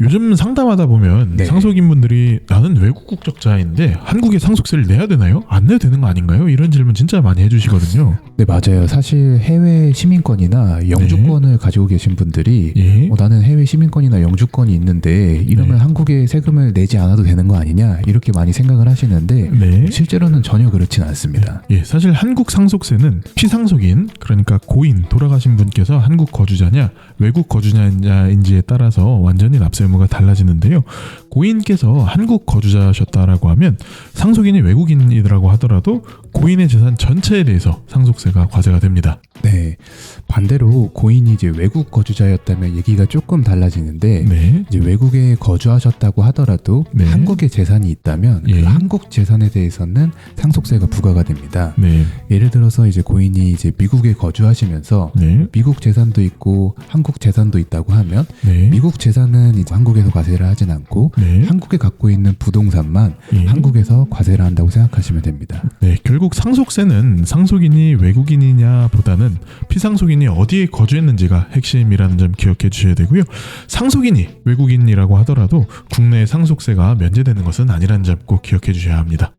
요즘 상담하다 보면 네. 상속인 분들이 나는 외국 국적자인데 한국에 상속세를 내야 되나요? 안 내도 되는 거 아닌가요? 이런 질문 진짜 많이 해주시거든요. 네, 맞아요. 사실 해외 시민권이나 영주권을 가지고 계신 분들이 예. 어, 나는 해외 시민권이나 영주권이 있는데 이러면 네. 한국에 세금을 내지 않아도 되는 거 아니냐 이렇게 많이 생각을 하시는데 네. 실제로는 전혀 그렇지는 않습니다. 예, 사실 한국 상속세는 피상속인 그러니까 고인 돌아가신 분께서 한국 거주자냐 외국 거주자인지에 따라서 완전히 납세 의무가 달라지는데요. 고인께서 한국 거주자셨다라고 하면 상속인이 외국인이라고 하더라도 고인의 재산 전체에 대해서 상속세가 과세가 됩니다. 네, 반대로 고인이 이제 외국 거주자였다면 얘기가 조금 달라지는데 네. 이제 외국에 거주하셨다고 하더라도 네. 한국에 재산이 있다면 예. 그 한국 재산에 대해서는 상속세가 부과가 됩니다. 네. 예를 들어서 이제 고인이 이제 미국에 거주하시면서 네. 미국 재산도 있고 한국 재산도 있다고 하면 네. 미국 재산은 이제 한국에서 과세를 하진 않고 네. 한국에 갖고 있는 부동산만 예. 한국에서 과세를 한다고 생각하시면 됩니다. 네, 결국 상속세는 상속인이 외국인이냐보다는 피 상속인이 어디에 거주했는지가 핵심이라는 점 기억해 주셔야 되고요. 상속인이 외국인이라고 하더라도 국내 상속세가 면제되는 것은 아니라는 점 꼭 기억해 주셔야 합니다.